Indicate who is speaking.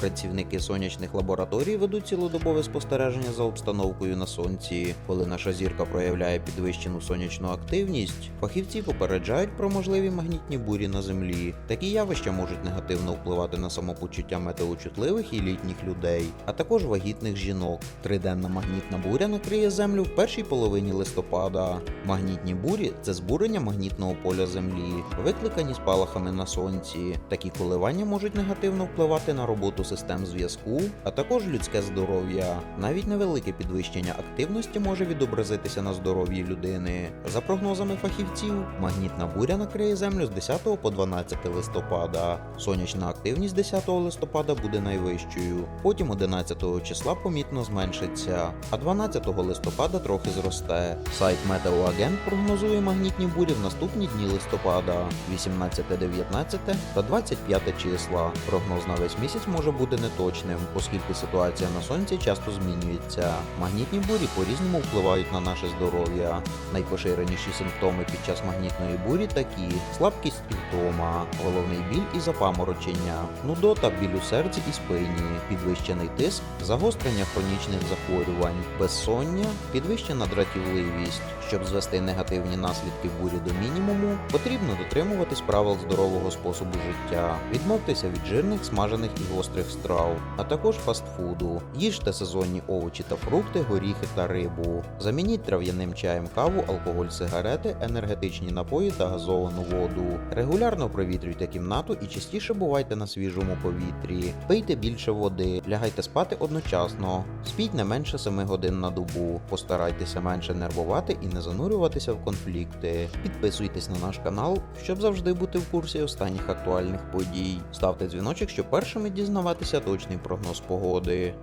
Speaker 1: Працівники сонячних лабораторій ведуть цілодобове спостереження за обстановкою на сонці. Коли наша зірка проявляє підвищену сонячну активність, фахівці попереджають про можливі магнітні бурі на землі. Такі явища можуть негативно впливати на самопочуття метеочутливих і літніх людей, а також вагітних жінок. Триденна магнітна буря накриє землю в першій половині листопада. Магнітні бурі це збурення магнітного поля землі, викликані спалахами на сонці. Такі коливання можуть негативно впливати на роботу систем зв'язку, а також людське здоров'я. Навіть невелике підвищення активності може відобразитися на здоров'ї людини. За прогнозами фахівців, магнітна буря накриє землю з 10 по 12 листопада. Сонячна активність 10 листопада буде найвищою, потім 11 числа помітно зменшиться, а 12 листопада трохи зросте. Сайт Метеоагент прогнозує магнітні бурі в наступні дні листопада 18, 19 та 25 числа. Прогноз на весь місяць може бути неточним, оскільки ситуація на сонці часто змінюється. Магнітні бурі по-різному впливають на наше здоров'я. Найпоширеніші симптоми під час магнітної бурі такі: слабкість і втома, головний біль і запаморочення, нудота, біль у серці і спині, підвищений тиск, загострення хронічних захворювань, безсоння, підвищена дратівливість. Щоб звести негативні наслідки бурі до мінімуму, потрібно дотримуватись правил здорового способу життя, відмовтеся від жирних, смажених і гострих страв, а також фастфуду. Їжте сезонні овочі та фрукти, горіхи та рибу. Замініть трав'яним чаєм каву, алкоголь, сигарети, енергетичні напої та газовану воду. Регулярно провітрюйте кімнату і частіше бувайте на свіжому повітрі. Пийте більше води, лягайте спати одночасно. Спіть не менше 7 годин на добу. Постарайтеся менше нервувати і не занурюватися в конфлікти. Підписуйтесь на наш канал, щоб завжди бути в курсі останніх актуальних подій. Ставте дзвіночок, щоб першими дізнаватися точний прогноз погоди.